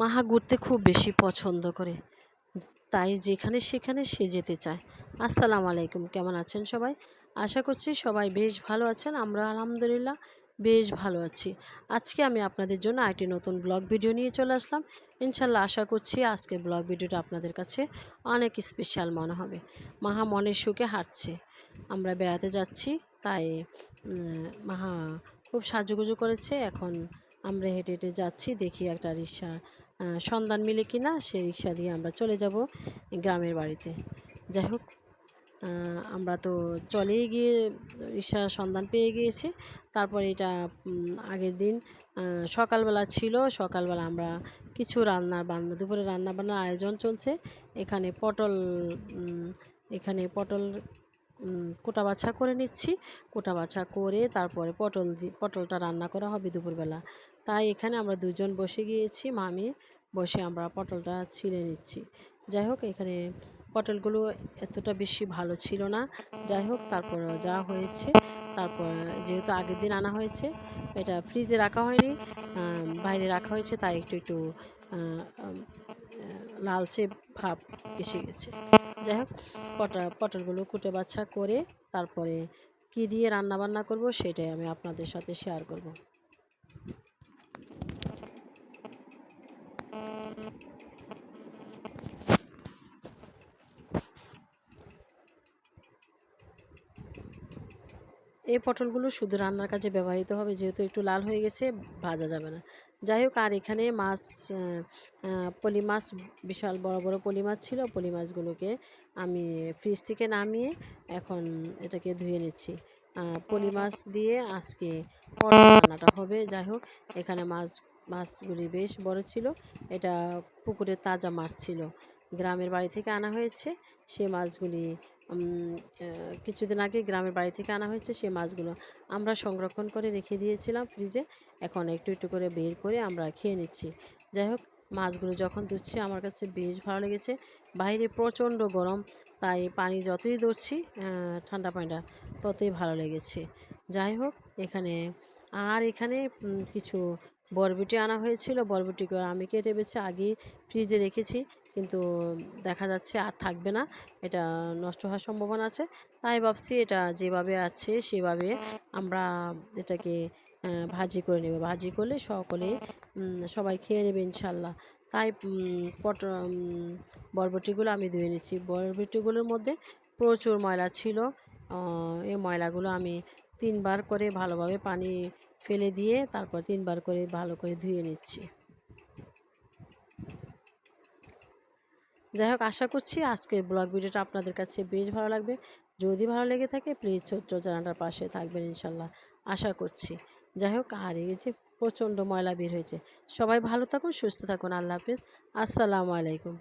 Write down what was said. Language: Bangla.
মাহা ঘুরতে খুব বেশি পছন্দ করে। তাই যেখানে সেখানে সে যেতে চায়। আসসালামু আলাইকুম, কেমন আছেন সবাই? আশা করছি সবাই বেশ ভালো আছেন। আমরা আলহামদুলিল্লাহ বেশ ভালো আছি। আজকে আমি আপনাদের জন্য একটি নতুন ব্লগ ভিডিও নিয়ে চলে আসলাম। ইনশাল্লাহ আশা করছি আজকের ব্লগ ভিডিওটা আপনাদের কাছে অনেক স্পেশাল মনে হবে। মাহা মনের সুখে হাঁটছে। আমরা বেড়াতে যাচ্ছি, তাই মাহা খুব সাজুগুজু করেছে। এখন আমরা হেঁটে হেঁটে যাচ্ছি, দেখি একটা রিক্সা সন্ধান মিলে কি না, সেই রিক্সা দিয়ে আমরা চলে যাব গ্রামের বাড়িতে। যাই হোক আমরা তো চলেই গিয়ে রিক্সার সন্ধান পেয়ে গিয়েছি। তারপর এটা আগের দিন সকালবেলা ছিল। সকালবেলা আমরা কিছু রান্না বান্না, দুপুরে রান্না বান্নার আয়োজন চলছে। এখানে পটল এখানে পটল কোটা বাছা করে নিচ্ছি। কোটা বাছা করে তারপরে পটল দি, পটলটা রান্না করা হবে দুপুরবেলা। তাই এখানে আমরা দুজন বসে গিয়েছি মামি বসে আমরা পটলটা ছিলে নিচ্ছি। যাই হোক, এখানে পটলগুলো এতটা বেশি ভালো ছিল না। যাই হোক, তারপর যা হয়েছে, তারপর যেহেতু আগের দিন আনা হয়েছে, এটা ফ্রিজে রাখা হয়নি বাইরে রাখা হয়েছে, তাই একটু একটু লালচে ভাব এসে গেছে। যাই হোক, পটা, পটলগুলো কুটে বাছা করে তারপরে কি দিয়ে রান্না বান্না করব সেটাই আমি আপনাদের সাথে শেয়ার করব। এই পটলগুলো শুধু রান্নার কাজে ব্যবহৃত হবে, যেহেতু একটু লাল হয়ে গেছে, ভাজা যাবে না। যাই হোক, আর এখানে মাছ পলি মাছ, বিশাল বড় বড় পলি মাছ ছিল, পলি মাছগুলোকে আমি ফ্রিজ থেকে নামিয়ে এখন এটাকে ধুয়ে নিচ্ছি। পলি মাছ দিয়ে আজকে পটল রান্নাটা হবে। যাই হোক, এখানে মাছ, মাছগুলি বেশ বড় ছিল। এটা পুকুরের তাজা মাছ ছিল। গ্রামের বাড়ি থেকে আনা হয়েছে। সে মাছগুলি কিছুদিন আগে গ্রামের বাড়ি থেকে আনা হয়েছে সেই মাছগুলো। আমরা সংরক্ষণ করে রেখে দিয়েছিলাম ফ্রিজে। এখন একটু একটু করে বের করে আমরা খেয়ে নিচ্ছি। যাই হোক, মাছগুলো যখন ধুচ্ছি, আমার কাছে বেশ ভালো লেগেছে। বাইরে প্রচণ্ড গরম, তাই পানি যতই ধরছি ঠান্ডা পানিটা ততই ভালো লেগেছে। যাই হোক, এখানে, আর এখানে কিছু বরবটি আনা হয়েছিল। বরবটিগুলো আমি কেটে বেছে আগেই ফ্রিজে রেখেছি। কিন্তু দেখা যাচ্ছে আর থাকবে না। এটা নষ্ট হওয়ার সম্ভাবনা আছে। তাই ভাবছি এটা যেভাবে আছে, সেভাবে আমরা এটাকে ভাজি করে নেব। ভাজি করলে সকলে সবাই খেয়ে নেবে ইনশাল্লাহ। তাই পট বরবটিগুলো আমি ধুয়ে নিচ্ছি। বরবটিগুলোর মধ্যে প্রচুর ময়লা ছিল। এই ময়লাগুলো আমি তিনবার করে ভালোভাবে পানি ফেলে দিয়ে তারপর তিনবার করে ভালো করে ধুয়ে নিচ্ছি। যাই হোক, আশা করছি আজকের ব্লগ ভিডিওটা আপনাদের কাছে বেশ ভালো লাগবে। যদি ভালো লেগে থাকে প্লিজ ছোট্ট জানাটার পাশে থাকবেন ইনশাল্লাহ, আশা করছি। যাই হোক, আর এই যে প্রচণ্ড ময়লা বের হয়েছে। সবাই ভালো থাকুন, সুস্থ থাকুন। আল্লাহ হাফিজ। আসসালামু আলাইকুম।